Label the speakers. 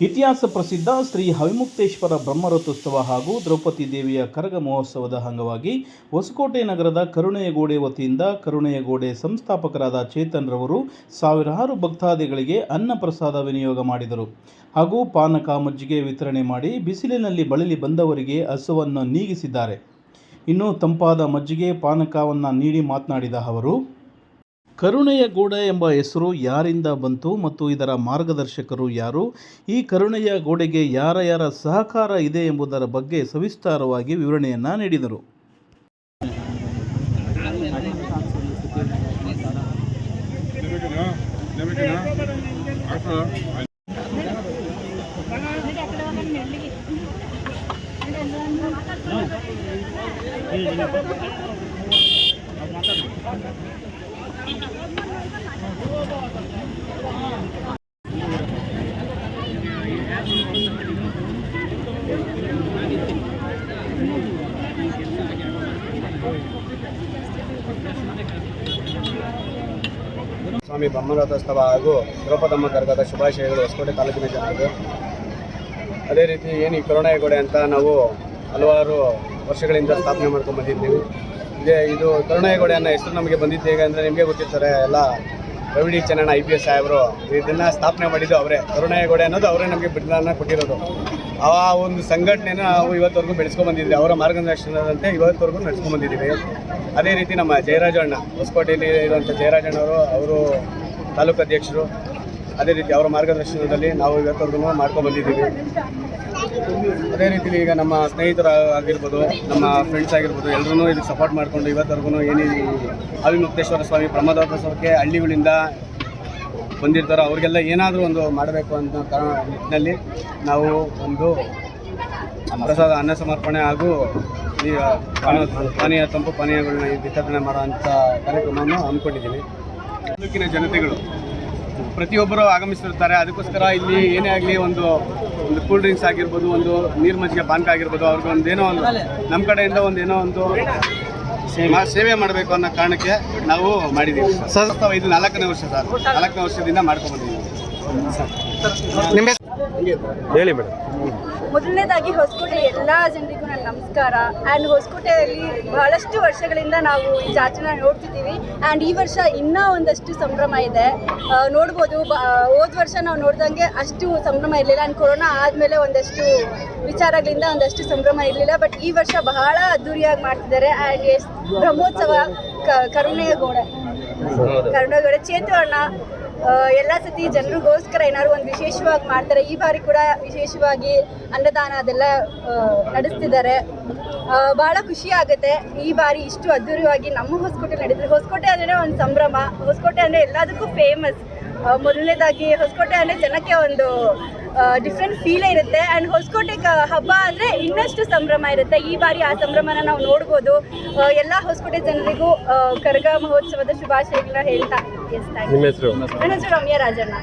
Speaker 1: ಇತಿಹಾಸ ಪ್ರಸಿದ್ಧ ಶ್ರೀ ಹವಿಮುಕ್ತೇಶ್ವರ ಬ್ರಹ್ಮರಥೋತ್ಸವ ಹಾಗೂ ದ್ರೌಪದಿ ದೇವಿಯ ಕರಗ ಮಹೋತ್ಸವದ ಅಂಗವಾಗಿ ಹೊಸಕೋಟೆ ನಗರದ ಕರುಣೆಯಗೋಡೆ ವತಿಯಿಂದ ಕರುಣೆಯಗೋಡೆ ಸಂಸ್ಥಾಪಕರಾದ ಚೇತನ್ ರವರು ಸಾವಿರಾರು ಭಕ್ತಾದಿಗಳಿಗೆ ಅನ್ನ ಪ್ರಸಾದ ವಿನಿಯೋಗ ಮಾಡಿದರು. ಹಾಗೂ ಪಾನಕ ಮಜ್ಜಿಗೆ ವಿತರಣೆ ಮಾಡಿ ಬಿಸಿಲಿನಲ್ಲಿ ಬಳಲಿ ಬಂದವರಿಗೆ ಹಸುವನ್ನು ನೀಗಿಸಿದ್ದಾರೆ. ಇನ್ನು ತಂಪಾದ ಮಜ್ಜಿಗೆ ಪಾನಕವನ್ನು ನೀಡಿ ಮಾತನಾಡಿದ ಅವರು ಕರುಣೆಯ ಗೋಡೆ ಎಂಬ ಹೆಸರು ಯಾರಿಂದ ಬಂತು ಮತ್ತು ಇದರ ಮಾರ್ಗದರ್ಶಕರು ಯಾರು? ಈ ಕರುಣೆಯ ಗೋಡೆಗೆ ಯಾರ ಯಾರ ಸಹಕಾರ ಇದೆ ಎಂಬುದರ ಬಗ್ಗೆ ಸವಿಸ್ತಾರವಾಗಿ ವಿವರಣೆಯನ್ನು ನೀಡಿದರು.
Speaker 2: ಸ್ವಾಮಿ ಬ್ರಹ್ಮರಥೋತ್ಸವ ಹಾಗೂ ದ್ರೌಪದಮ್ಮ ದರ್ಗದ ಶುಭಾಶಯಗಳು ಹೊಸಕೋಟೆ ತಾಲೂಕಿನ ಜನರಿಗೆ. ಅದೇ ರೀತಿ ಏನು ಈ ಕರುಣಾಯಗೋಡೆ ಅಂತ ನಾವು ಹಲವಾರು ವರ್ಷಗಳಿಂದ ಸ್ಥಾಪನೆ ಮಾಡ್ಕೊಂಡು ಬಂದಿದ್ದೀವಿ. ಇದೇ, ಇದು ಕರುಣಾಯಗೋಡೆ ಅನ್ನೋ ಹೆಸರು ನಮಗೆ ಬಂದಿದ್ದು ಹೇಗೆ ಅಂದರೆ ನಿಮಗೆ ಗೊತ್ತಿರ್ತಾರೆ, ಎಲ್ಲ Ravi Channanna, I P S ಸಾಹೇಬರು ಇದನ್ನು ಸ್ಥಾಪನೆ ಮಾಡಿದ್ದು ಅವರೇ. ಕರುಣಾಯಗೋಡೆ ಅನ್ನೋದು ಅವರೇ ನಮಗೆ ಬಿಡ್ಲನ್ನು ಕೊಟ್ಟಿರೋದು. ಆ ಒಂದು ಸಂಘಟನೆನ ನಾವು ಇವತ್ತವರೆಗೂ ಬೆಳೆಸ್ಕೊಂಡು ಬಂದಿದ್ದೀವಿ ಅವರ ಮಾರ್ಗದರ್ಶನದಂತೆ ಇವತ್ತವರೆಗೂ ನಡ್ಸ್ಕೊಂಡು ಬಂದಿದ್ದೀವಿ ಅದೇ ರೀತಿ ನಮ್ಮ ಜಯರಾಜಣ್ಣ ಹೊಸಕೋಟೆಯಲ್ಲಿ ಇರುವಂಥ ಜಯರಾಜಣ್ಣವರು ಅವರು ತಾಲೂಕು ಅಧ್ಯಕ್ಷರು, ಅದೇ ರೀತಿ ಅವರ ಮಾರ್ಗದರ್ಶನದಲ್ಲಿ ನಾವು ಇವತ್ತವರೆಗೂ ಮಾಡ್ಕೊಂಡು ಬಂದಿದ್ದೀವಿ ಅದೇ ರೀತಿ ಈಗ ನಮ್ಮ ಸ್ನೇಹಿತರು ಆಗಿರ್ಬೋದು, ನಮ್ಮ ಫ್ರೆಂಡ್ಸ್ ಆಗಿರ್ಬೋದು ಎಲ್ಲರೂ ಇದಕ್ಕೆ ಸಪೋರ್ಟ್ ಮಾಡಿಕೊಂಡು ಇವತ್ತವರೆಗೂ ಏನೇ ಅವಿಮುಕ್ತೇಶ್ವರ ಸ್ವಾಮಿ ಬ್ರಹ್ಮದೋತ್ಸವಕ್ಕೆ ಹಳ್ಳಿಗಳಿಂದ ಬಂದಿರ್ತಾರೋ ಅವ್ರಿಗೆಲ್ಲ ಏನಾದರೂ ಒಂದು ಮಾಡಬೇಕು ಅಂತ ಕಾರಣ ನಿಟ್ಟಿನಲ್ಲಿ ನಾವು ಒಂದು ಪ್ರಸಾದ ಅನ್ನ ಸಮರ್ಪಣೆ ಹಾಗೂ ಈ ಪಾನ- ಪಾನೀಯ ತಂಪು ಪಾನೀಯಗಳನ್ನ ವಿತರಣೆ ಮಾಡುವಂಥ ಕಾರ್ಯಕ್ರಮವನ್ನು ಹಮ್ಮಿಕೊಂಡಿದ್ದೀವಿ. ತಾಲೂಕಿನ ಜನತೆಗಳು ಪ್ರತಿಯೊಬ್ಬರು ಆಗಮಿಸಿರ್ತಾರೆ ಅದಕ್ಕೋಸ್ಕರ ಇಲ್ಲಿ ಏನೇ ಆಗಲಿ ಒಂದು ಒಂದು ಕೂಲ್ ಡ್ರಿಂಕ್ಸ್ ಆಗಿರ್ಬೋದು, ಒಂದು ನೀರು ಮಜ್ಜಿಗೆ ಪಾನಕ ಆಗಿರ್ಬೋದು ಅವ್ರಿಗೆ ಒಂದು, ನಮ್ಮ ಕಡೆಯಿಂದ ಒಂದು ಏನೋ ಒಂದು ಸೇವೆ ಮಾಡಬೇಕು ಅನ್ನೋ ಕಾರಣಕ್ಕೆ ನಾವು ಮಾಡಿದ್ದೀವಿ. ಸರ್ ಇದು ನಾಲ್ಕನೇ ವರ್ಷ ಸರ್. ನಾಲ್ಕನೇ ವರ್ಷದಿಂದ ಮಾಡ್ಕೊಂಡ್ಬಂದಿದ್ದೀವಿ ನಿಮ್ಮ ಹೇಳಿ ಮೇಡಮ್.
Speaker 3: ಮೊದಲನೇದಾಗಿ ಹೊಸಕೋಟೆ ಎಲ್ಲ ಜನರಿಗೂ ನನ್ನ ನಮಸ್ಕಾರ. ಆ್ಯಂಡ್ ಹೊಸಕೋಟೆಯಲ್ಲಿ ಬಹಳಷ್ಟು ವರ್ಷಗಳಿಂದ ನಾವು ಈ ಜಾತ್ರೆನ ನೋಡ್ತಿದ್ದೀವಿ. ಆ್ಯಂಡ್ ಈ ವರ್ಷ ಇನ್ನೂ ಒಂದಷ್ಟು ಸಂಭ್ರಮ ಇದೆ. ನೋಡ್ಬೋದು ಹೋದ ವರ್ಷ ನಾವು ನೋಡ್ದಂಗೆ ಅಷ್ಟು ಸಂಭ್ರಮ ಇರಲಿಲ್ಲ. ಆ್ಯಂಡ್ ಕೊರೋನಾ ಆದಮೇಲೆ ಒಂದಷ್ಟು ವಿಚಾರಗಳಿಂದ ಒಂದಷ್ಟು ಸಂಭ್ರಮ ಇರಲಿಲ್ಲ. ಬಟ್ ಈ ವರ್ಷ ಬಹಳ ಅದ್ಧೂರಿಯಾಗಿ ಮಾಡ್ತಿದ್ದಾರೆ. ಆ್ಯಂಡ್ ಬ್ರಹ್ಮೋತ್ಸವ ಕರುಣೆಯ ಗೋಡೆ. ಕರುಣೆಯ ಗೋಡೆ ಚೇತು ಅಣ್ಣ ಎಲ್ಲ ಸತಿ ಜನರಿಗೋಸ್ಕರ ಏನಾದ್ರು ಒಂದು ವಿಶೇಷವಾಗಿ ಮಾಡ್ತಾರೆ. ಈ ಬಾರಿ ಕೂಡ ವಿಶೇಷವಾಗಿ ಅನ್ನದಾನ ಅದೆಲ್ಲ ನಡೆಸ್ತಿದ್ದಾರೆ. ಬಹಳ ಖುಷಿ ಆಗುತ್ತೆ. ಈ ಬಾರಿ ಇಷ್ಟು ಅದ್ದೂರಿಯಾಗಿ ನಮ್ಮ ಹೊಸಕೋಟೆ ನಡೆದ್ರೆ, ಹೊಸಕೋಟೆ ಅಂದ್ರೆ ಒಂದು ಸಂಭ್ರಮ. ಹೊಸಕೋಟೆ ಅಂದ್ರೆ ಎಲ್ಲದಕ್ಕೂ ಫೇಮಸ್ ಮೊದಲನೇದಾಗಿ ಹೊಸಕೋಟೆ ಅಂದ್ರೆ ಜನಕ್ಕೆ ಒಂದು ಡಿಫ್ರೆಂಟ್ ಫೀಲ್ ಇರುತ್ತೆ. ಆ್ಯಂಡ್ ಹೊಸಕೋಟೆ ಹಬ್ಬ ಅಂದರೆ ಇನ್ನಷ್ಟು ಸಂಭ್ರಮ ಇರುತ್ತೆ. ಈ ಬಾರಿ ಆ ಸಂಭ್ರಮನ ನಾವು ನೋಡ್ಬೋದು. ಎಲ್ಲ ಹೊಸಕೋಟೆ ಜನರಿಗೂ ಕರಗ ಮಹೋತ್ಸವದ ಶುಭಾಶಯಗಳನ್ನ ಹೇಳ್ತಾ ನನ್ನ ಹೆಸರು ರಮ್ಯಾ ರಾಜಣ್ಣ.